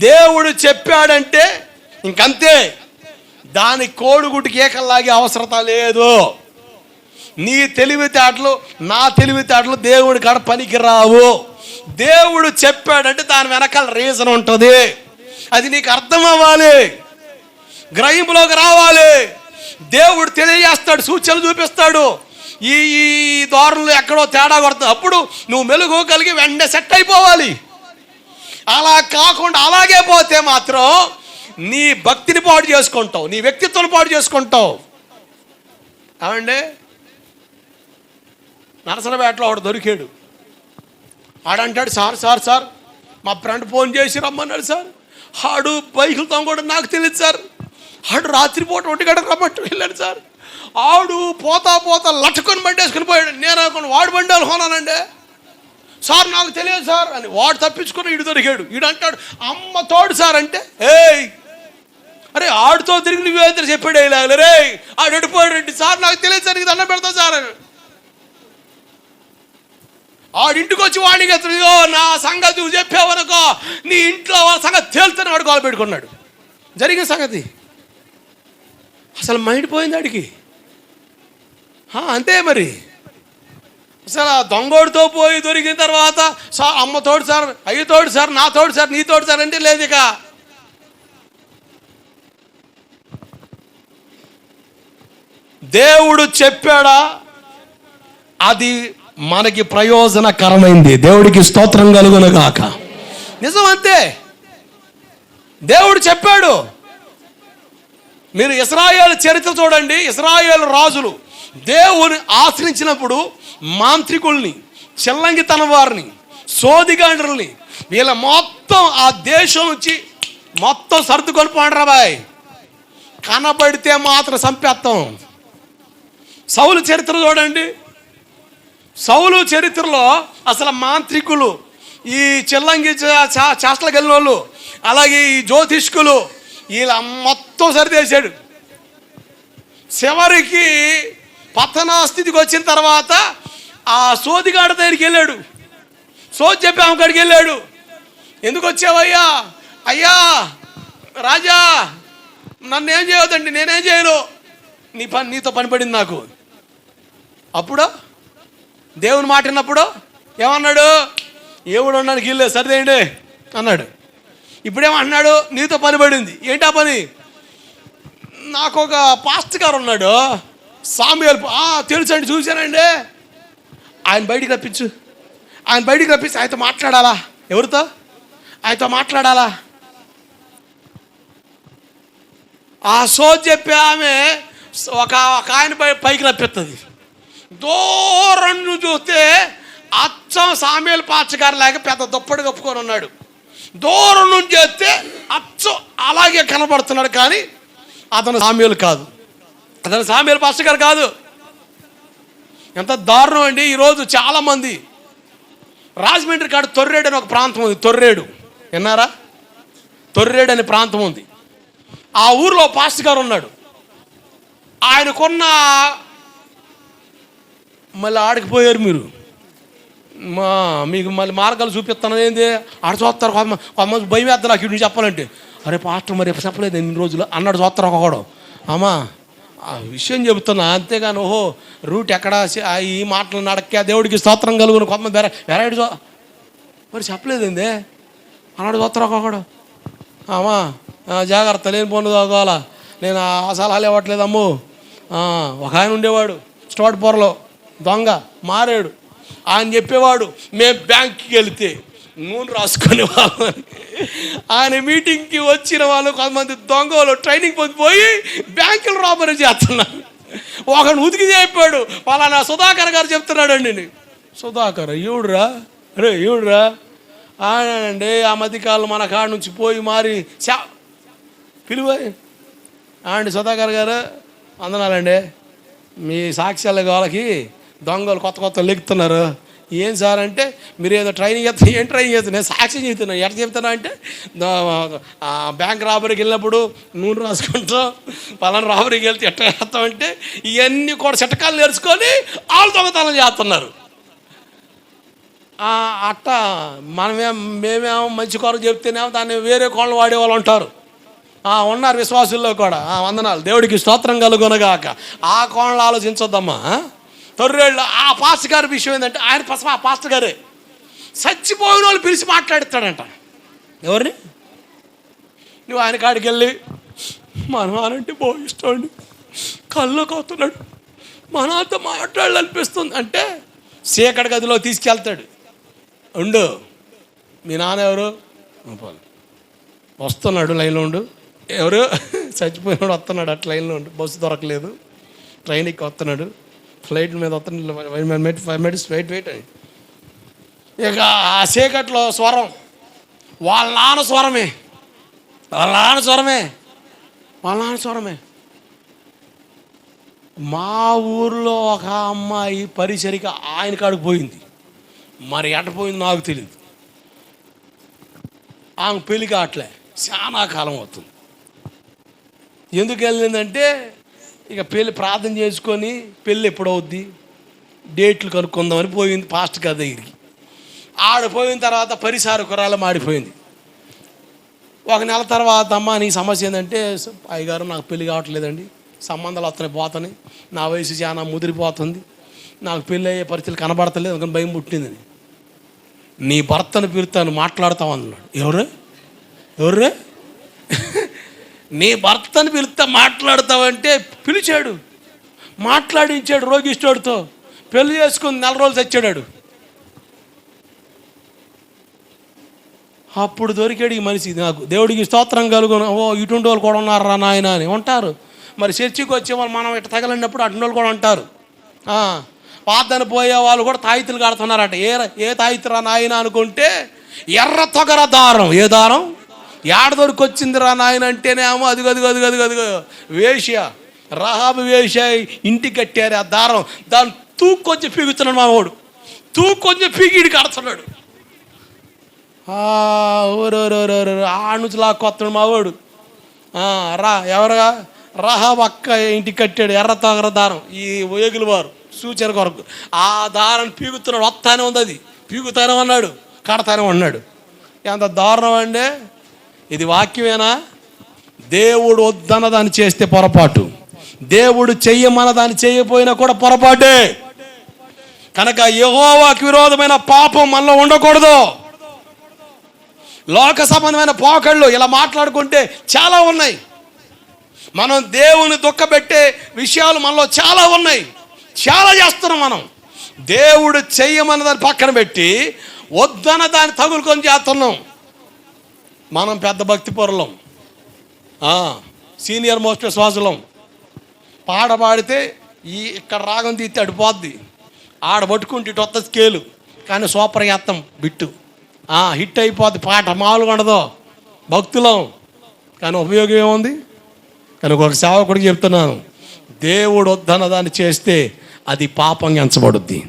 దేవుడు చెప్పాడంటే ఇంకంతే. దాని కోడిగుడ్డుకి ఏకల్లాగే అవసరత లేదు. నీ తెలివితేటలు నా తెలివితేటలు దేవుడి కాడ పనికి రావు దేవుడు చెప్పాడంటే దాని వెనకాల రీజన్ ఉంటుంది. అది నీకు అర్థం అవ్వాలి గ్రహింపులోకి రావాలి. దేవుడు తెలియజేస్తాడు సూచనలు చూపిస్తాడు. ఈ ఈ దారులు ఎక్కడో తేడా కొడుతుంది. అప్పుడు నువ్వు మెలుగు వెంటనే సెట్ అయిపోవాలి. అలా కాకుండా అలాగే పోతే మాత్రం నీ భక్తిని పాడు చేసుకుంటావు నీ వ్యక్తిత్వం పాడు చేసుకుంటావు. ఏమండి నరసనపేటలో ఒకడు దొరికాడు. ఆడంటాడు సార్ సార్ సార్ మా ఫ్రెండ్ ఫోన్ చేసి రమ్మన్నాడు సార్. ఆడు బైకులతో కూడా నాకు తెలియదు సార్. ఆడు రాత్రిపూట ఒంటి గడ రమ్మంటూ వెళ్ళాడు సార్. ఆడు పోతా పోతా లట్టుకొని బండి వేసుకుని పోయాడు. నేను అనుకుని వాడు బండి అనుకున్నానండి సార్ నాకు తెలియదు సార్ అని వాడు తప్పించుకుని ఈడు దొరికాడు. ఈడు అంటాడు అమ్మ తోడు సార్ అంటే ఏయ్ అరే ఆడితో తిరిగి నువ్వు చెప్పాడు ఇలాగ రే ఆడు ఎడిపోయాడు సార్ నాకు తెలియదు సార్ ఇది దండం పెడతా సార్ అని. ఆడింటికి వచ్చి వాడికి ఎత్తుడిగో నా సంగతి నువ్వు చెప్పావనుకో నీ ఇంట్లో వాళ్ళ సంగతి తేలుతూనే వాడు కాలు పెట్టుకున్నాడు. జరిగిన సంగతి. అసలు మైండ్ పోయింది ఆడికి. అంతే మరి. సార్ ఆ దొంగోడితో పోయి దొరికిన తర్వాత సార్ అమ్మతోడు సార్ అయ్యతోడు సార్ నాతోడు సార్ నీతోడు సార్ అంటే లేదు ఇక. దేవుడు చెప్పాడా? అది మనకి ప్రయోజనకరమైంది. దేవుడికి స్తోత్రం కలుగును గాక నిజం అంతే దేవుడు చెప్పాడు. మీరు ఇస్రాయేల్ చరిత్ర చూడండి. ఇస్రాయేల్ రాజులు. దేవుని ఆశ్రయించినప్పుడు మాంత్రికుల్ని చెల్లంగితన వారిని సోదిగాండ్రుల్ని వీళ్ళ మొత్తం ఆ దేశం నుంచి మొత్తం సర్దుకొని పోండ్రా బాయ్. కనబడితే మాత్రం సంపేత్తాం. సౌలు చరిత్ర చూడండి. సౌలు చరిత్రలో అసలు మాంత్రికులు ఈ చిల్లంగి చేష్టలకు కలిగిన వాళ్ళు అలాగే ఈ జ్యోతిష్కులు వీళ్ళ మొత్తం సరిదేశాడు చివరికి పతనా స్థితికి వచ్చిన తర్వాత ఆ సోదిగాడ దగ్గరికి వెళ్ళాడు. సోది చెప్పి ఆమె కాడికి వెళ్ళాడు. ఎందుకు వచ్చావయ్యా? అయ్యా రాజా నన్ను ఏం చేయవద్దండి నేనేం చేయను. నీ పని నీతో పని పడింది నాకు. అప్పుడు? దేవుని మాట విన్నప్పుడు? ఏమన్నాడు? ఏముడు అన్నాడు గిల్లే సరిదేయండి. అన్నాడు. ఇప్పుడేమన్నాడు నీతో పని పడింది. ఏంటా పని? నాకు ఒక పాస్ట్ గారు ఉన్నాడు. సామ్యాలు తెలుసండి చూశానండి ఆయన బయటికి రప్పించు. ఆయన బయటికి రప్పించి ఆయనతో మాట్లాడాలా? ఎవరితో? ఆయనతో మాట్లాడాలా? ఆ సో చెప్పి ఆమె ఒక ఒక ఆయన పై పైకి రప్పిస్తుంది దూరం చూస్తే అచ్చం సామేలు పాచగారు లాగా పెద్ద దుప్పటి కప్పుకొని ఉన్నాడు. దూరం నుంచి చేస్తే అచ్చం అలాగే కనబడుతున్నాడు కానీ అతను సామ్యులు కాదు. అతను సామీల పాస్టర్ గారు కాదు. ఎంత దారుణం అండి. ఈరోజు చాలామంది రాజమండ్రి కాడ తొర్రేడు అని ఒక ప్రాంతం ఉంది. తొర్రేడు. విన్నారా? తొర్రేడు అనే ప్రాంతం ఉంది. ఆ ఊర్లో పాస్టర్ గారు ఉన్నాడు. ఆయనకున్న మళ్ళీ ఆడికిపోయారు మీరు. మా మీకు మళ్ళీ మార్గాలు చూపిస్తాను ఏంది? ఆడ చూస్తారు కొంత కొంతమంది భయం వేస్తారు నాకు ఇటు చెప్పాలంటే. అరే పాస్టర్ మరి చెప్పలేదు ఎన్ని రోజులు. అన్నాడు చూస్తారు ఒకడు అమ్మా ఆ విషయం చెబుతున్నా అంతేగాని ఓహో రూట్ ఎక్కడ ఆ ఈ మాటలు నడక్క దేవుడికి స్తోత్రం కలుగును కొమ్మ బెర వెరైటీ చూ మరి చెప్పలేదండి అన్నాడు చూస్తారు ఒకడు అమ్మా జాగ్రత్త లేని పనులు తాగాల నేను ఆ సలహాలు ఇవ్వట్లేదు అమ్ము. ఒక ఆయన ఉండేవాడు స్టోట్ పొరలో దొంగ మారాడు. ఆయన చెప్పేవాడు మేము బ్యాంక్కి వెళితే నూనె రాసుకునేవాళ్ళని ఆయన మీటింగ్కి వచ్చిన వాళ్ళు కొంతమంది దొంగలు ట్రైనింగ్ పొందిపోయి బ్యాంకులు రాబరీ చేస్తున్నారు. ఒకడు ఉతికి చెప్పాడు నా సుధాకర్ గారు చెప్తున్నాడు అండి సుధాకర్ ఈవిడ్రా? రే ఈవిడ్రా? ఆనండి ఆ మధ్యకాలం మన కాడ నుంచి పోయి మారి చా పిలువ? అండి సుధాకర్ గారు అందనాలండి మీ సాక్ష్యాల వాళ్ళకి దొంగలు కొత్త కొత్త లెక్కుతున్నారు. ఏం సార్ అంటే మీరు ఏదో ట్రైనింగ్ చేస్తాను ఏం ట్రైనింగ్ చేస్తున్నా నేను సాక్ష్యం చెప్తున్నాను ఎట్లా చెప్తున్నా అంటే బ్యాంక్ రాబరీకి వెళ్ళినప్పుడు నూనె రాసుకుంటాం పలానా రాబరీకి వెళ్తే ఎట్లా చేస్తామంటే ఇవన్నీ కూడా చిట్టకాలు నేర్చుకొని వాళ్ళు దొంగతనం చేస్తున్నారు. అట్ట మనమేం మేమేమో మంచి కొరకు చెప్తేనేమో దాన్ని వేరే కోళ్ళు వాడేవాళ్ళు ఉంటారు. ఉన్నారు విశ్వాసుల్లో కూడా. వందనాలు. దేవుడికి స్తోత్రం కలుగునగాక. ఆ కోణలు ఆలోచించొద్దమ్మా తొర్రేళ్ళు ఆ పాస్టర్ గారి విషయం ఏంటంటే ఆయన పసమ ఆ పాస్టర్ గారే. చచ్చిపోయిన వాళ్ళు పిలిచి మాట్లాడుతాడంట ఎవరిని? నువ్వు ఆయన కాడికి వెళ్ళి మా నాన్నంటే బాగా ఇష్టం అండి. కళ్ళకు అవుతున్నాడు మా నాతో మాట్లాడాలనిపిస్తుంది. అంటే చీకటి గదిలో తీసుకెళ్తాడు. ఉండు. మీ నాన్న ఎవరు? వస్తున్నాడు లైన్లో ఉండు. ఎవరు? చచ్చిపోయినాడు వస్తున్నాడు అట్లా లైన్లో ఉండు. బస్సు దొరకలేదు. ట్రైన్ ఎక్కి వస్తున్నాడు. ఫ్లైట్ మీద వస్తున్నాడు ఫైవ్ మినిట్స్ వెయిట్ వెయిట్ అని. ఇక ఆ చీకట్లో స్వరం వాళ్ళ నాన్న స్వరమే. వాళ్ళ నాన్న స్వరమే. వాళ్ళ నాన్న స్వరమే. మా ఊర్లో ఒక అమ్మాయి పరిసరిక ఆయన కాడికి పోయింది. మరి ఎట పోయింది నాకు తెలియదు ఆమె పెళ్ళి కావట్లే. చాలా కాలం అవుతుంది. ఎందుకు వెళ్ళిందంటే ఇక పెళ్ళి ప్రార్థన చేసుకొని పెళ్ళి ఎప్పుడవుద్ది? డేట్లు కనుక్కుందామని పోయింది పాస్ట్ గారి దగ్గరికి. ఆడిపోయిన తర్వాత పరిసార కురాలు మాడిపోయింది. ఒక నెల తర్వాత అమ్మ నీ సమస్య ఏంటంటే అయ్యగారు నాకు పెళ్ళి కావట్లేదండి. సంబంధాలు వస్తున్నాయి పోతున్నాయి. నా వయసు చాలా ముదిరిపోతుంది. నాకు పెళ్ళి అయ్యే పరిస్థితులు కనబడతలేదు. అందుకని భయం పుట్టిందని నీ భర్తను పిలుతాను మాట్లాడతావు అన్నాడు. ఎవరు ఎవరు నీ భర్తను పిలుస్తే మాట్లాడతావంటే పిలిచాడు. మాట్లాడించాడు రోగిష్ఠుడితో పెళ్ళి చేసుకుని నెల రోజులు చచ్చాడు అప్పుడు దొరికాడు ఈ మనిషి నాకు. దేవుడికి స్తోత్రం కలుగును. ఓ ఇటువంటి వాళ్ళు కూడా ఉన్నారా నాయన అని. ఉంటారు. మరి చర్చికి వచ్చే వాళ్ళు మనం ఇట్లా తగలనప్పుడు అటువంటి వాళ్ళు కూడా ఉంటారు. పాతను పోయే వాళ్ళు కూడా తాయితులు కడుతున్నారట. ఏ ఏ తాయితురా నాయన అనుకుంటే ఎర్ర తొగర దారం. ఏ దారం? ఏడ దొరికొచ్చిందిరా నాయన అంటేనేమో అది గది గది గది గది వేష్య రహాబు వేష ఇంటికి కట్టారు ఆ దారం. దాన్ని తూకొచ్చి పీగుతున్నాడు మా వాడు తూకొచ్చి పిగిడి కడుతున్నాడు ఓరోరోరోరో ఆ నుంచి లాక్కొస్తాడు మా వాడు రా ఎవరుగా రహాబ్ అక్క ఇంటికి కట్టాడు ఎర్ర తొగర దారం. ఈ వేగుల వారు సూచన కొరకు. ఆ దారం పీగుతున్నాడు వస్తానే ఉంది అది. పీగుతానే ఉన్నాడు కడతానే ఉన్నాడు. ఎంత దారుణం అండి. ఇది వాక్యమేనా? దేవుడు వద్దన్న దాన్ని చేస్తే పొరపాటు. దేవుడు చెయ్యమన్న దాన్ని చేయకపోయినా కూడా పొరపాటే. కనుక యహోవాకి విరోధమైన పాపం మనలో ఉండకూడదు. లోక సంబంధమైన పోకళ్ళు ఇలా మాట్లాడుకుంటే చాలా ఉన్నాయి. మనం దేవుని దుఃఖపెట్టే విషయాలు మనలో చాలా ఉన్నాయి. చాలా చేస్తున్నాం మనం. దేవుడు చెయ్యమన్న దాన్ని పక్కన పెట్టి వద్దన్న దాన్ని తగులుకొని చేస్తున్నాం. మనం పెద్ద భక్తి పొరలం. సీనియర్ మోస్ట్ శ్వాసలం పాట పాడితే ఈ ఇక్కడ రాగం తీస్తే అడిపోద్ది. ఆడ పట్టుకుంటే ఇటు వస్తుంది స్కేలు కానీ సూపర్ ఎత్తం బిట్టు. హిట్ అయిపోద్ది. పాట మామూలుగా ఉండదు. భక్తులం. కానీ ఉపయోగం ఏముంది? కానీ ఒక సేవకుడికి చెప్తున్నాను. దేవుడు వద్దన్న దాన్ని చేస్తే అది పాపం ఎంచబడుద్ది.